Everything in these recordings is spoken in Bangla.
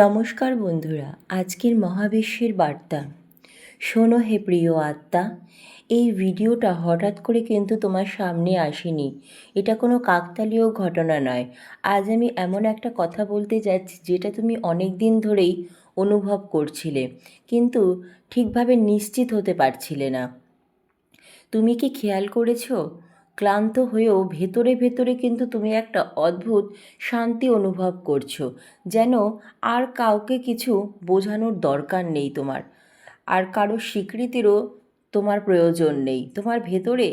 নমস্কার বন্ধুরা, আজকের মহাবিশ্বের বার্তা। শোনো হে প্রিয় আত্মা, এই ভিডিওটা হঠাৎ করে কিন্তু তোমার সামনে আসেনি। এটা কোনো কাকতালীয় ঘটনা নয়। আজ আমি এমন একটা কথা বলতে যাচ্ছি যেটা তুমি অনেক দিন ধরেই অনুভব করছিলে, কিন্তু ঠিকভাবে নিশ্চিত হতে পারছিলে না। তুমি কি খেয়াল করেছ? ক্লান্ত হয়েও ভেতরে ভেতরে কিন্তু তুমি একটা অদ্ভুত শান্তি অনুভব করছ, যেন আর কাউকে কিছু বোঝানোর দরকার নেই তোমার। আর কারও স্বীকৃতিরও তোমার প্রয়োজন নেই। তোমার ভেতরে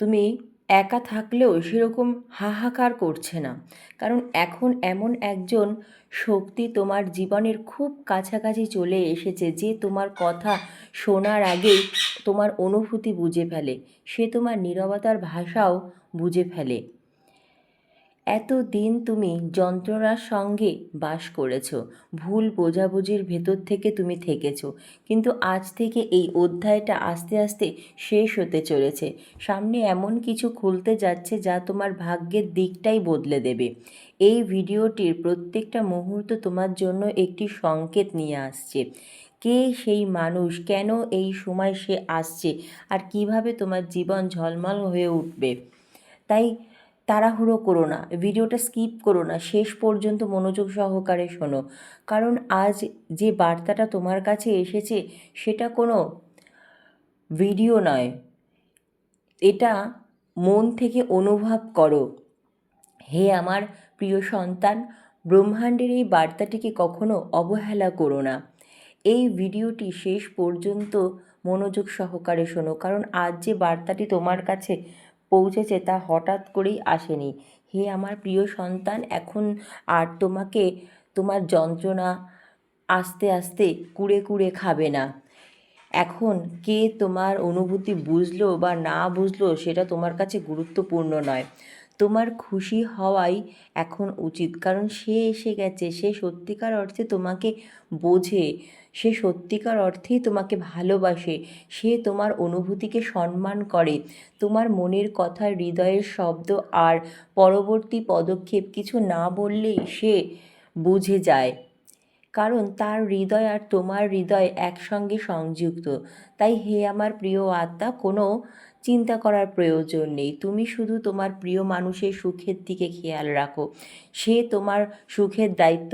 তুমি একা থাকলেও সেরকম হাহাকার করছে না। কারণ এখন এমন একজন শক্তি তোমার জীবনের খুব কাছাকাছি চলে এসেছে যে তোমার কথা শোনার আগেই তোমার অনুভূতি বুঝে ফেলে। সে তোমার নিরবতার ভাষাও বুঝে ফেলে। এত দিন তুমি যন্ত্রণার সঙ্গে বাস করেছ, ভুল বোঝাবুঝির ভেতর থেকে তুমি থেকেছ, কিন্তু আজ থেকে এই অধ্যায়টা আস্তে আস্তে শেষ হতে চলেছে। সামনে এমন কিছু খুলতে যাচ্ছে যা তোমার ভাগ্যের দিকটাই বদলে দেবে। এই ভিডিওটির প্রত্যেকটা মুহূর্ত তোমার জন্য একটি সংকেত নিয়ে আসছে। কে সেই মানুষ, কেন এই সময় সে আসছে, আর কীভাবে তোমার জীবন ঝলমল হয়ে উঠবে? তাই তাড়াহুড়ো করো না, ভিডিওটা স্কিপ করো না, শেষ পর্যন্ত মনোযোগ সহকারে শোনো। কারণ আজ যে বার্তাটা তোমার কাছে এসেছে সেটা কোনো ভিডিও নয়। এটা মন থেকে অনুভব করো। হে আমার প্রিয় সন্তান, ব্রহ্মাণ্ডের এই বার্তাটিকে কখনো অবহেলা করো না। এই ভিডিওটি শেষ পর্যন্ত মনোযোগ সহকারে শোনো। কারণ আজ যে বার্তাটি তোমার কাছে পৌঁছেছে তা হঠাৎ করেই আসেনি। হে আমার প্রিয় সন্তান, এখন আর তোমাকে, তোমার যন্ত্রণা আস্তে আস্তে কুড়ে কুড়ে খাবে না। এখন কে তোমার অনুভূতি বুঝলো বা না বুঝলো সেটা তোমার কাছে গুরুত্বপূর্ণ নয়। তোমার খুশি হওয়াই এখন উচিত। কারণ সে এসে গেছে, সে সত্যিকার অর্থে তোমাকে বোঝে সে সত্যিকার অর্থেই তোমাকে ভালোবাসে। সে তোমার অনুভূতিকে সম্মান করে। তোমার মনের কথা, হৃদয়ের শব্দ আর পরবর্তী পদক্ষেপ কিছু না বললেই সে বুঝে যায়। কারণ তার হৃদয় আর তোমার হৃদয় একসঙ্গে সংযুক্ত। তাই হে আমার প্রিয় আত্মা, কোনো চিন্তা করার প্রয়োজন নেই। তুমি শুধু তোমার প্রিয় মানুষের সুখের দিকে খেয়াল রাখো। সে তোমার সুখের দায়িত্ব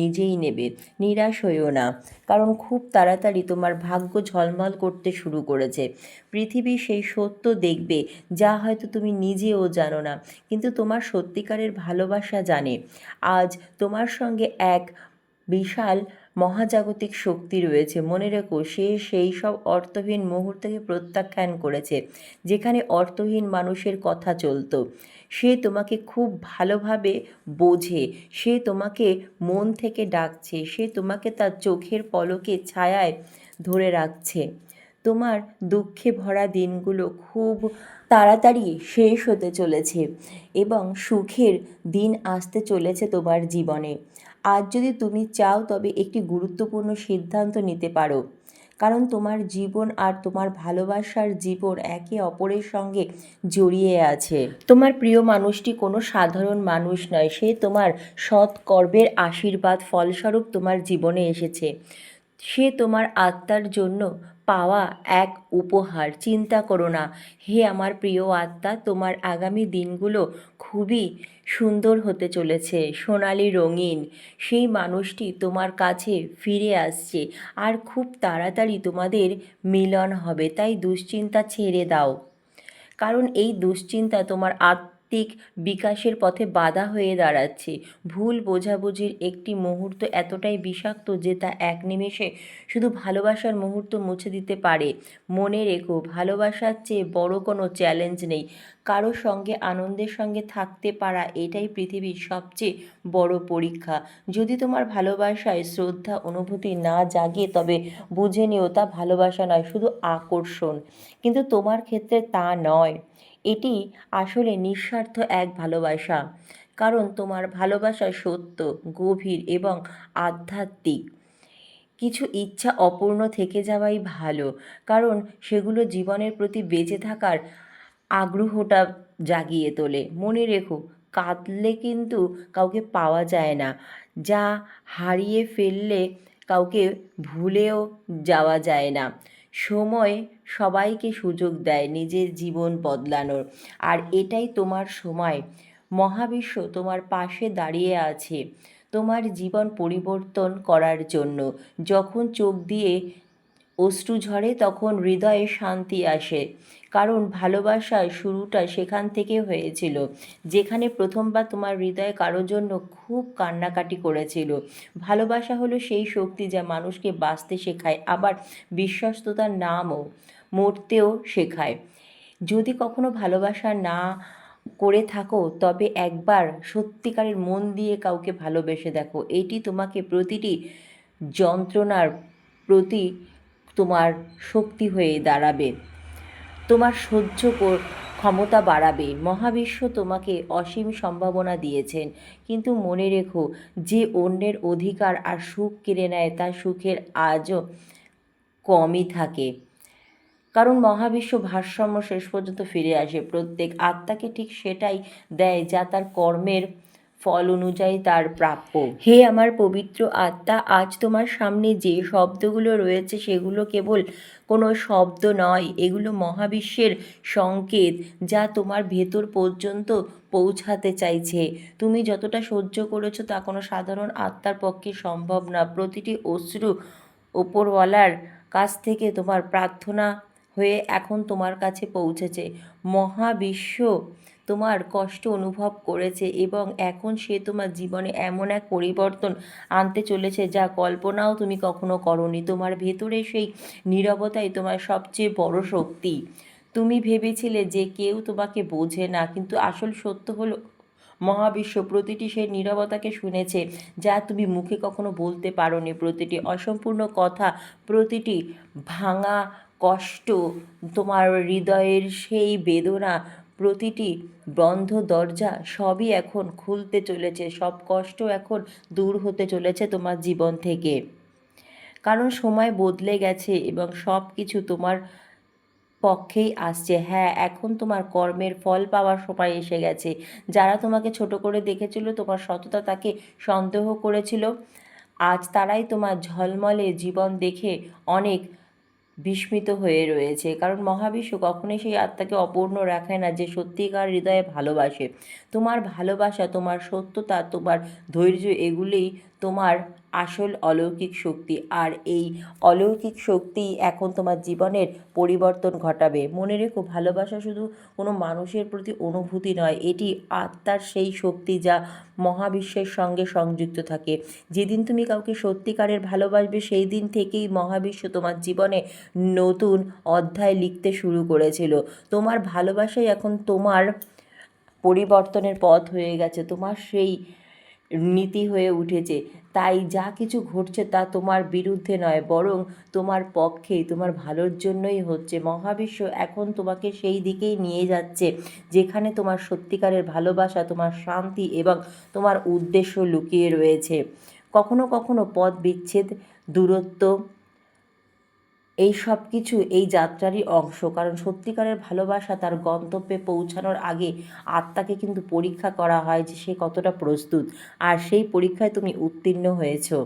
নিজেই নেবে। নিরাশ হইও না। কারণ খুব তাড়াতাড়ি তোমার ভাগ্য ঝলমল করতে শুরু করেছে। পৃথিবী সেই সত্য দেখবে, যা হয়তো তুমি নিজেও জানো না। কিন্তু তোমার সত্যিকারের ভালোবাসা জানে। আজ তোমার সঙ্গে এক বিশাল মহাজাগতিক শক্তি রয়েছে। মনে রেখো, সে সেই সব অর্থহীন মুহূর্তকে প্রত্যাখ্যান করেছে, যেখানে অর্থহীন মানুষের কথা চলতো। সে তোমাকে খুব ভালোভাবে বোঝে, সে তোমাকে মন থেকে ডাকছে, সে তোমাকে তার চোখের পলকে ছায়ায় ধরে রাখছে। তোমার দুঃখে ভরা দিনগুলো খুব তাড়াতাড়ি শেষ হতে চলেছে এবং সুখের দিন আসতে চলেছে তোমার জীবনে। আজ যদি তুমি চাও তবে একটি গুরুত্বপূর্ণ সিদ্ধান্ত নিতে পারো। কারণ তোমার জীবন আর তোমার ভালোবাসার জীবন একে অপরের সঙ্গে জড়িয়ে আছে। তোমার প্রিয় মানুষটি কোনো সাধারণ মানুষ নয়। সে তোমার সৎ কর্মের আশীর্বাদ ফলস্বরূপ তোমার জীবনে এসেছে। সে তোমার আত্মার জন্য পাওয়া এক উপহার। চিন্তা করো না। হে আমার প্রিয় আত্মা, তোমার আগামী দিনগুলো খুবই সুন্দর হতে চলেছে। সোনালি রঙিন, সেই মানুষটি তোমার কাছে ফিরে আসছে আর খুব তাড়াতাড়ি তোমাদের মিলন হবে, তাই দুশ্চিন্তা ছেড়ে দাও। কারণ এই দুশ্চিন্তা তোমার আত্ম আত্মিক বিকাশের পথে বাধা হয়ে দাঁড়াচ্ছে। ভুল বোঝাবুঝির একটি মুহূর্ত এতটাই বিষাক্ত যে তা এক নিমেষে শুধু ভালোবাসার মুহূর্ত মুছে দিতে পারে। মনে রেখো, ভালোবাসার চেয়ে বড় কোনো চ্যালেঞ্জ নেই। কারও সঙ্গে, আনন্দের সঙ্গে থাকতে পারা এটাই পৃথিবীর সবচেয়ে বড় পরীক্ষা। যদি তোমার ভালোবাসায় শ্রদ্ধা, অনুভূতি না জাগে, তবে বুঝে নিও তা ভালোবাসা নয়, শুধু আকর্ষণ। কিন্তু তোমার ক্ষেত্রে তা নয়। এটি আসলে নিঃস্বার্থ এক ভালোবাসা। কারণ তোমার ভালোবাসা সত্য, গভীর এবং আধ্যাত্মিক। কিছু ইচ্ছা অপূর্ণ থেকে যাওয়াই ভালো, কারণ সেগুলো জীবনের প্রতি বেঁচে থাকার আগ্রহটা জাগিয়ে তোলে। মনে রেখো, কাঁদলে কিন্তু কাউকে পাওয়া যায় না, যা হারিয়ে ফেললে কাউকে ভুলেও যাওয়া যায় না। সময় সবাইকে সুযোগ দেয় নিজের জীবন বদলানোর। আর এটাই তোমার সময়। মহাবিশ্ব তোমার পাশে দাঁড়িয়ে আছে তোমার জীবন পরিবর্তন করার জন্য। যখন চোখ দিয়ে অশ্রু ঝরে তখন হৃদয়ে শান্তি আসে। কারণ ভালোবাসার শুরুটা সেখান থেকে হয়েছিল, যেখানে প্রথমবার তোমার হৃদয় কারোর জন্য খুব কান্নাকাটি করেছিল। ভালোবাসা হলো সেই শক্তি যা মানুষকে বাঁচতে শেখায়, আবার বিশ্বস্ততার নামও মরতেও শেখায়। যদি কখনো ভালোবাসা না করে থাকো, তবে একবার সত্যিকারের মন দিয়ে কাউকে ভালোবেসে দেখো। এটি তোমাকে প্রতিটি যন্ত্রণার প্রতি তোমার শক্তি হয়ে দাঁড়াবে। তোমার সহ্য ক্ষমতা বাড়াবে। মহাবিশ্ব তোমাকে অসীম সম্ভাবনা দিয়েছেন। কিন্তু মনে রেখো, যে অন্যের অধিকার আর সুখ কেড়ে নেয়, তার সুখের আজও কমই থাকে। কারণ মহাবিশ্ব ভারসাম্য শেষ পর্যন্ত ফিরে আসে। প্রত্যেক আত্মাকে ঠিক সেটাই দেয় যা তার কর্মের ফল অনুযায়ী তার প্রাপ্য। হে আমার পবিত্র আত্মা, আজ তোমার সামনে যে শব্দগুলো রয়েছে সেগুলো কেবল কোনো শব্দ নয়, এগুলো মহাবিশ্বের সংকেত যা তোমার ভেতর পর্যন্ত পৌঁছাতে চাইছে। তুমি যতটা সহ্য করেছ তা কোনো সাধারণ আত্মার পক্ষে সম্ভব না। প্রতিটি অশ্রু ওপরওয়ালার কাছ থেকে তোমার প্রার্থনা হয়ে এখন তোমার কাছে পৌঁছেছে। মহাবিশ্ব তোমার কষ্ট অনুভব করেছে এবং এখন সে তোমার জীবনে এমন এক পরিবর্তন আনতে চলেছে যা কল্পনাও তুমি কখনো করনি। তোমার ভেতরে সেই নীরবতাই তোমার সবচেয়ে বড় শক্তি। তুমি ভেবেছিলে যে কেউ তোমাকে বোঝে না, কিন্তু আসল সত্য হলো, মহাবিশ্ব প্রতিটি সেই নীরবতাকে শুনেছে যা তুমি মুখে কখনো বলতে পারোনি। প্রতিটি অসম্পূর্ণ কথা, প্রতিটি ভাঙা কষ্ট, তোমার হৃদয়ের সেই বেদনা প্রতিটি বন্ধ দরজা সবই এখন খুলতে চলেছে, সব কষ্ট এখন দূর হতে চলেছে তোমার জীবন থেকে। কারণ সময় বদলে গেছে এবং সব কিছু তোমার পক্ষেই আসছে। হ্যাঁ এখন তোমার কর্মের ফল পাওয়ার সময় এসে গেছে। যারা তোমাকে ছোট করে দেখেছিল, তোমার সততা তাকে সন্দেহ করেছিল। আজ তারাই তোমার ঝলমলে জীবন দেখে অনেক বিস্মিত হয়ে রয়েছে। কারণ মহাবিশ্ব কখনোই সেই আত্মাকে অপূর্ণ রাখে না যে সত্যিকার হৃদয়ে ভালোবাসে। তোমার ভালোবাসা, তোমার সত্যতা, তোমার ধৈর্য এগুলোই তোমার আসল অলৌকিক শক্তি। আর এই অলৌকিক শক্তি এখন তোমার জীবনের পরিবর্তন ঘটাবে। মনে রেখো, ভালোবাসা শুধু কোনো মানুষের প্রতি অনুভূতি নয়, এটি আত্মার সেই শক্তি যা মহাবিশ্বের সঙ্গে সংযুক্ত থাকে। যেদিন তুমি কাউকে সত্যিকারের ভালোবাসবে, সেই দিন থেকেই মহাবিশ্ব তোমার জীবনে নতুন অধ্যায় লিখতে শুরু করেছিল। তোমার ভালোবাসাই এখন তোমার পরিবর্তনের পথ হয়ে গেছে। তোমার সেই নীতি হয়ে উঠেছে। তাই যা কিছু ঘটছে তা তোমার বিরুদ্ধে নয়, বরং তোমার পক্ষে, তোমার ভালোর জন্যই হচ্ছে। মহাবিশ্ব এখন তোমাকে সেই দিকেই নিয়ে যাচ্ছে, যেখানে তোমার সত্যিকারের ভালোবাসা, তোমার শান্তি এবং তোমার উদ্দেশ্য লুকিয়ে রয়েছে। কখনো কখনো পথ বিচ্ছেদ দূরত্ব এই সব কিছু এই যাত্রারই অংশ। কারণ সত্যিকারের ভালোবাসা তার গন্তব্যে পৌঁছানোর আগে আত্মাকে কিন্তু পরীক্ষা করা হয় যে সে কতটা প্রস্তুত। আর সেই পরীক্ষায় তুমি উত্তীর্ণ হয়েছো।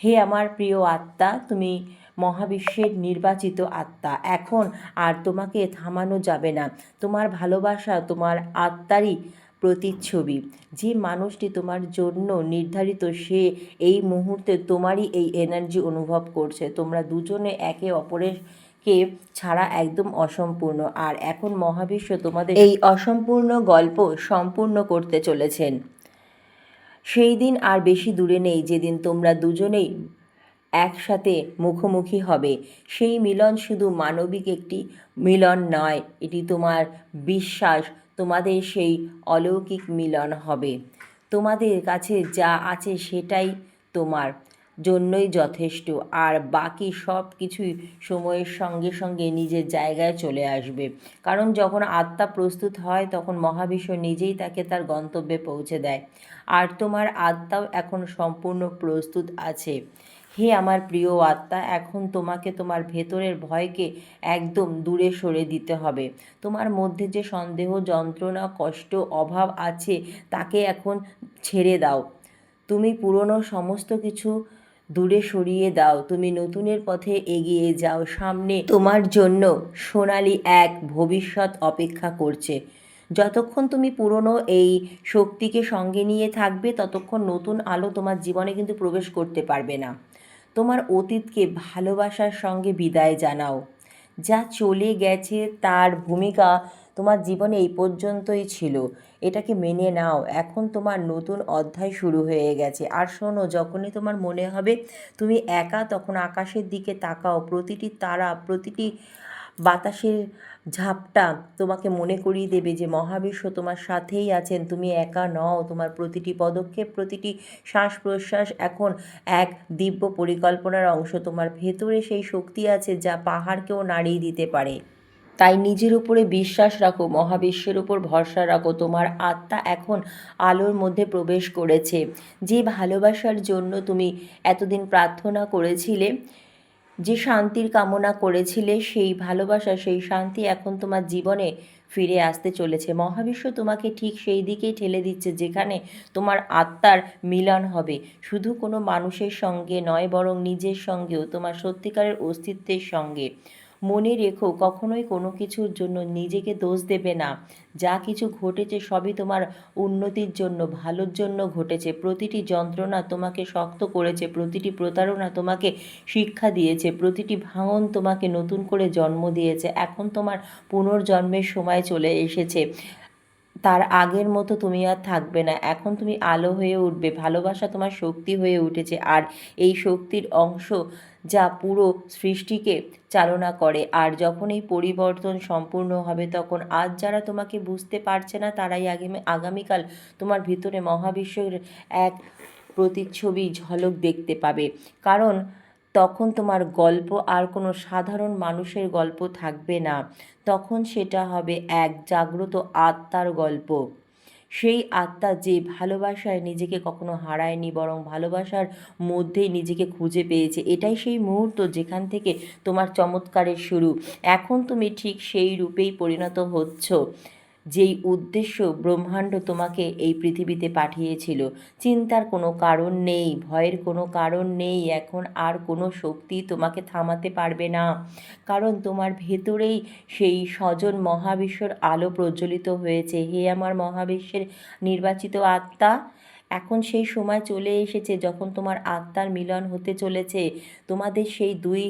হে আমার প্রিয় আত্মা, তুমি মহাবিশ্বের নির্বাচিত আত্মা। এখন আর তোমাকে থামানো যাবে না। তোমার ভালোবাসা তোমার আত্মারই প্রতিচ্ছবি। যে মানুষটি তোমার জন্য নির্ধারিত, সে এই মুহূর্তে তোমারই এই এনার্জি অনুভব করছে। তোমরা দুজনে একে অপরের কে ছাড়া একদম অসম্পূর্ণ। আর এখন মহাবিশ্ব তোমাদের এই অসম্পূর্ণ গল্প সম্পূর্ণ করতে চলেছেন। সেই দিন আর বেশি দূরে নেই, যেদিন তোমরা দুজনেই একসাথে মুখোমুখি হবে। সেই মিলন শুধু মানবিক একটি মিলন নয়, এটি তোমার বিশ্বাস তোমাদের সেই অলৌকিক মিলন হবে। তোমাদের কাছে যা আছে সেটাই তোমার জন্যই যথেষ্ট, আর বাকি সব কিছুই সময়ের সঙ্গে সঙ্গে নিজের জায়গায় চলে আসবে। কারণ যখন আত্মা প্রস্তুত হয়, তখন মহাবিশ্ব নিজেই তাকে তার গন্তব্যে পৌঁছে দেয়। আর তোমার আত্মাও এখন সম্পূর্ণ প্রস্তুত আছে। হে আমার প্রিয় আত্মা, এখন তোমাকে তোমার ভেতরের ভয়কে একদম দূরে সরে দিতে হবে। তোমার মধ্যে যে সন্দেহ, যন্ত্রণা, কষ্ট, অভাব আছে, তাকে এখন ছেড়ে দাও। তুমি পুরনো সমস্ত কিছু দূরে সরিয়ে দাও। তুমি নতুনের পথে এগিয়ে যাও। সামনে তোমার জন্য সোনালি এক ভবিষ্যৎ অপেক্ষা করছে। যতক্ষণ তুমি পুরনো এই শক্তিকে সঙ্গে নিয়ে থাকবে, ততক্ষণ নতুন আলো তোমার জীবনে কিন্তু প্রবেশ করতে পারবে না। তোমার অতীতকে ভালোবাসার সঙ্গে বিদায় জানাও। যা চলে গেছে তার ভূমিকা তোমার জীবনে এই পর্যন্তই ছিল। এটাকে মেনে নাও। এখন তোমার নতুন অধ্যায় শুরু হয়ে গেছে। আর শোনো, যখনই তোমার মনে হবে, তুমি একা তখন আকাশের দিকে তাকাও। প্রতিটি তারা, প্রতিটি বাতাসের ঝাপটা তোমাকে মনে করিয়ে দেবে যে মহাবিশ্ব তোমার সাথেই আছেন। তুমি একা নও, তোমার প্রতিটি পদক্ষেপ, প্রতিটি শ্বাস প্রশ্বাস এখন এক দিব্য পরিকল্পনার অংশ। তোমার ভেতরে সেই শক্তি আছে যা পাহাড়কেও নাড়িয়ে দিতে পারে। তাই নিজের উপরে বিশ্বাস রাখো, মহাবিশ্বের উপর ভরসা রাখো। তোমার আত্মা এখন আলোর মধ্যে প্রবেশ করেছে। যে ভালোবাসার জন্য তুমি এতদিন প্রার্থনা করেছিলে যে শান্তির কামনা করেছিলে, সেই ভালোবাসা, সেই শান্তি এখন তোমার জীবনে ফিরে আসতে চলেছে। মহাবিশ্ব তোমাকে ঠিক সেই দিকেই ঠেলে দিচ্ছে, যেখানে তোমার আত্মার মিলন হবে। শুধু কোনো মানুষের সঙ্গে নয়, বরং নিজের সঙ্গেও, তোমার সত্যিকারের অস্তিত্বের সঙ্গে। মনে রেখো, কখনোই কোনো কিছুর জন্য নিজেকে দোষ দেবে না। যা কিছু ঘটেছে সবই তোমার উন্নতির জন্য, ভালোর জন্য ঘটেছে। প্রতিটি যন্ত্রণা তোমাকে শক্ত করেছে, প্রতিটি প্রতারণা তোমাকে শিক্ষা দিয়েছে, প্রতিটি ভাঙন তোমাকে নতুন করে জন্ম দিয়েছে। এখন তোমার পুনর্জন্মের সময় চলে এসেছে। তার আগের মতো তুমি আর থাকবে না। এখন তুমি আলো হয়ে উঠবে, ভালোবাসা তোমার শক্তি হয়ে উঠেছে আর এই শক্তির অংশ যা পুরো সৃষ্টিকে চালনা করে। আর যখন এই পরিবর্তন সম্পূর্ণ হবে, তখন আজ যারা তোমাকে বুঝতে পারছে না, তারাই আগামী আগামীকাল তোমার ভিতরে মহাবিশ্বের এক প্রতিচ্ছবি ঝলক দেখতে পাবে। কারণ তখন তোমার গল্প আর কোনো সাধারণ মানুষের গল্প থাকবে না। তখন সেটা হবে এক জাগ্রত আত্মার গল্প। সেই আত্মা যে ভালোবাসায় নিজেকে কখনো হারায়নি, বরং ভালোবাসার মধ্যেই নিজেকে খুঁজে পেয়েছে, এটাই সেই মুহূর্ত যেখান থেকে তোমার চমৎকারের শুরু। এখন তুমি ঠিক সেই রূপেই পরিণত হচ্ছ। যেই উদ্দেশ্য ব্রহ্মাণ্ড তোমাকে এই পৃথিবীতে পাঠিয়েছিল। চিন্তার কোনো কারণ নেই, ভয়ের কোনো কারণ নেই, এখন আর কোনো শক্তি তোমাকে থামাতে পারবে না। কারণ তোমার ভেতরেই সেই স্বজন মহাবিশ্বর আলো প্রজ্বলিত হয়েছে। হে আমার মহাবিশ্বের নির্বাচিত আত্মা এখন সেই সময় চলে এসেছে যখন তোমার আত্মার মিলন হতে চলেছে। তোমাদের সেই দুই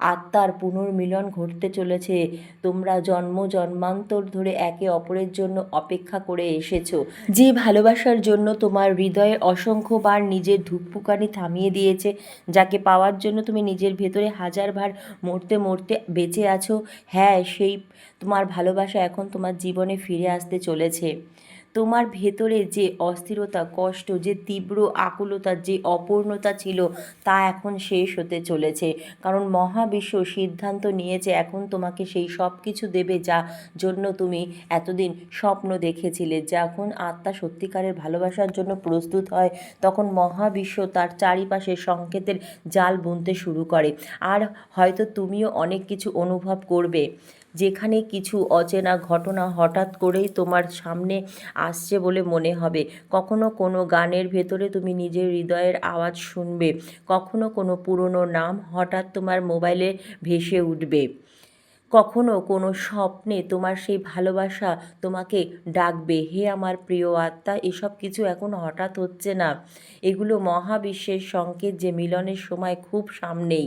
আত্মার পুনর্মিলন ঘটতে চলেছে। তোমরা জন্ম জন্মান্তর ধরে একে অপরের জন্য অপেক্ষা করে এসেছ। যে ভালোবাসার জন্য তোমার হৃদয়ে অসংখ্যবার নিজের ধূপপুকানি থামিয়ে দিয়েছে, যাকে পাওয়ার জন্য তুমি নিজের ভেতরে হাজারবার মরতে মরতে বেঁচে আছো হ্যাঁ সেই তোমার ভালোবাসা এখন তোমার জীবনে ফিরে আসতে চলেছে। তোমার ভেতরে যে অস্থিরতা, কষ্ট, যে তীব্র আকুলতা, যে অপূর্ণতা ছিল, তা এখন শেষ হতে চলেছে। কারণ মহাবিশ্ব সিদ্ধান্ত নিয়েছে, এখন তোমাকে সেই সব কিছু দেবে যা জন্য তুমি এতদিন স্বপ্ন দেখেছিলে। যখন আত্মা সত্যিকারের ভালোবাসার জন্য প্রস্তুত হয়, তখন মহাবিশ্ব তার চারিপাশে সংকেতের জাল বুনতে শুরু করে। আর হয়তো তুমিও অনেক কিছু অনুভব করবে। যেখানে কিছু অচেনা ঘটনা হঠাৎ করেই তোমার সামনে আসছে বলে মনে হবে। কখনো কোনো গানের ভেতরে তুমি নিজের হৃদয়ের আওয়াজ শুনবে। কখনো কোনো পুরনো নাম হঠাৎ তোমার মোবাইলে ভেসে উঠবে। কখনো কোনো স্বপ্নে তোমার সেই ভালোবাসা তোমাকে ডাকবে, হে আমার প্রিয় আত্মা, এসব কিছু এখন হঠাৎ হচ্ছে না। এগুলো মহাবিশ্বের সংকেত যে মিলনের সময় খুব সামনেই।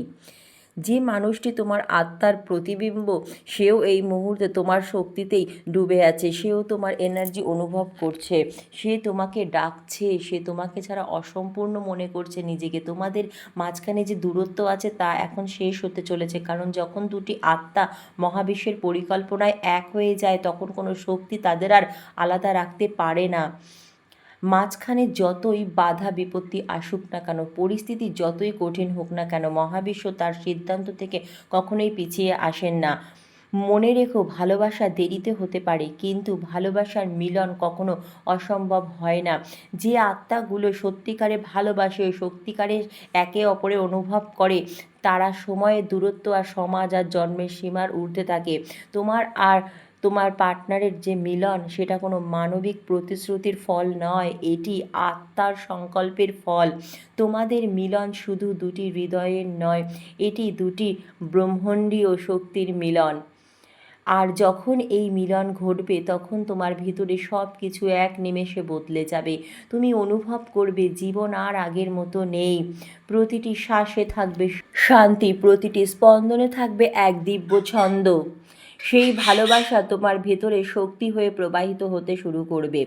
যে মানুষটি তোমার আত্মার প্রতিবিম্ব, সেও এই মুহূর্তে তোমার শক্তিতেই ডুবে আছে, সেও তোমার এনার্জি অনুভব করছে, সে তোমাকে ডাকছে, সে তোমাকে ছাড়া অসম্পূর্ণ মনে করছে, নিজেকে তোমাদের মাঝখানে যে দূরত্ব আছে তা এখন শেষ হতে চলেছে, কারণ যখন দুটি আত্মা মহাবিশ্বের পরিকল্পনায় এক হয়ে যায়, তখন কোনো শক্তি তাদের আর আলাদা রাখতে পারে না। মাঝখানে যতই বাধা বিপত্তি আসুক না কেন, পরিস্থিতি যতই কঠিন হোক না কেন, মহাবিশ্ব তার সিদ্ধান্ত থেকে কখনোই পিছিয়ে আসেন না। মনে রেখো, ভালোবাসা দেরিতে হতে পারে, কিন্তু ভালোবাসার মিলন কখনো অসম্ভব হয় না। যে আত্মাগুলো সত্যিকারে ভালোবাসে, সত্যিকারে একে অপরে অনুভব করে, তারা সময়ের দূরত্ব আর সমাজ আর জন্মের সীমার ঊর্ধ্বে থাকে। তোমার আর তোমার পার্টনারের যে মিলন, সেটা কোনো মানবিক প্রতিশ্রুতির ফল নয়, এটি আত্মার সংকল্পের ফল। তোমাদের মিলন শুধু দুটি হৃদয়ের নয়, এটি দুটি ব্রহ্মাণ্ডীয় শক্তির মিলন। আর যখন এই মিলন ঘটবে, তখন তোমার ভিতরে সব কিছু এক নিমেষে বদলে যাবে। তুমি অনুভব করবে, জীবন আর আগের মতো নেই। প্রতিটি শ্বাসে থাকবে শান্তি, প্রতিটি স্পন্দনে থাকবে এক দিব্য ছন্দ। সেই ভালোবাসা তোমার ভেতরে শক্তি হয়ে প্রবাহিত হতে শুরু করবে।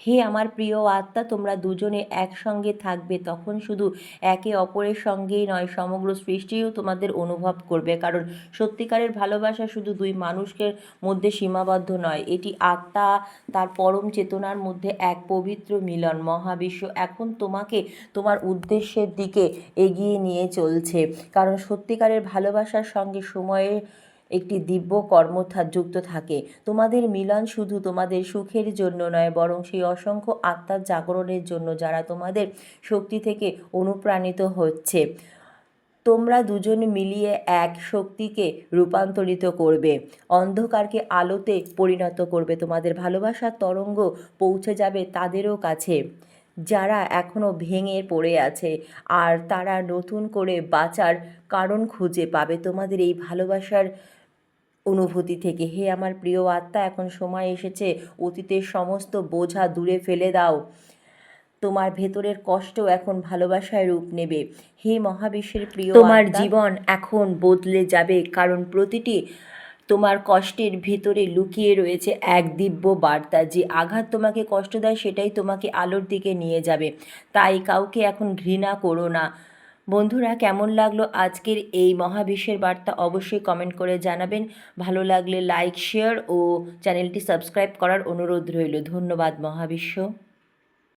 হে আমার প্রিয় আত্মা, তোমরা দুজনে একসঙ্গে থাকবে, তখন শুধু একে অপরের সঙ্গেই নয়, সমগ্র সৃষ্টিও তোমাদের অনুভব করবে। কারণ সত্যিকারের ভালোবাসা শুধু দুই মানুষের মধ্যে সীমাবদ্ধ নয়, এটি আত্মা, তার পরম চেতনার মধ্যে এক পবিত্র মিলন। মহাবিশ্ব এখন তোমাকে তোমার উদ্দেশ্যের দিকে এগিয়ে নিয়ে চলছে। কারণ সত্যিকারের ভালোবাসার সঙ্গে সময়ের একটি দিব্য কর্মথা যুক্ত থাকে। তোমাদের মিলন শুধু তোমাদের সুখের জন্য নয়, বরং সেই অসংখ্য আত্মার জাগরণের জন্য যারা তোমাদের শক্তি থেকে অনুপ্রাণিত হচ্ছে। তোমরা দুজন মিলিয়ে এক শক্তিকে রূপান্তরিত করবে। অন্ধকারকে আলোতে পরিণত করবে। তোমাদের ভালোবাসার তরঙ্গ পৌঁছে যাবে তাদেরও কাছে। যারা এখনও ভেঙে পড়ে আছে, আর তারা নতুন করে বাঁচার কারণ খুঁজে পাবে। তোমাদের এই ভালোবাসার অনুভূতি থেকে। হে আমার প্রিয় আত্মা এখন সময় এসেছে অতীতের সমস্ত বোঝা দূরে ফেলে দাও। তোমার ভেতরের কষ্ট এখন ভালোবাসায় রূপ নেবে। হে মহাবিশ্বের প্রিয় তোমার জীবন এখন বদলে যাবে কারণ প্রতিটি তোমার কষ্টের ভিতরে লুকিয়ে রয়েছে এক দিব্য বার্তা। যে আঘাত তোমাকে কষ্ট দেয় সেটাই তোমাকে আলোর দিকে নিয়ে যাবে। তাই কাউকে এখন ঘৃণা করো না। বন্ধুরা, কেমন লাগল আজকের এই মহাবিশ্বের বার্তা অবশ্যই কমেন্ট করে জানাবেন। ভালো লাগলে লাইক শেয়ার ও চ্যানেলটি সাবস্ক্রাইব করার অনুরোধ রইল। ধন্যবাদ মহাবিশ্ব।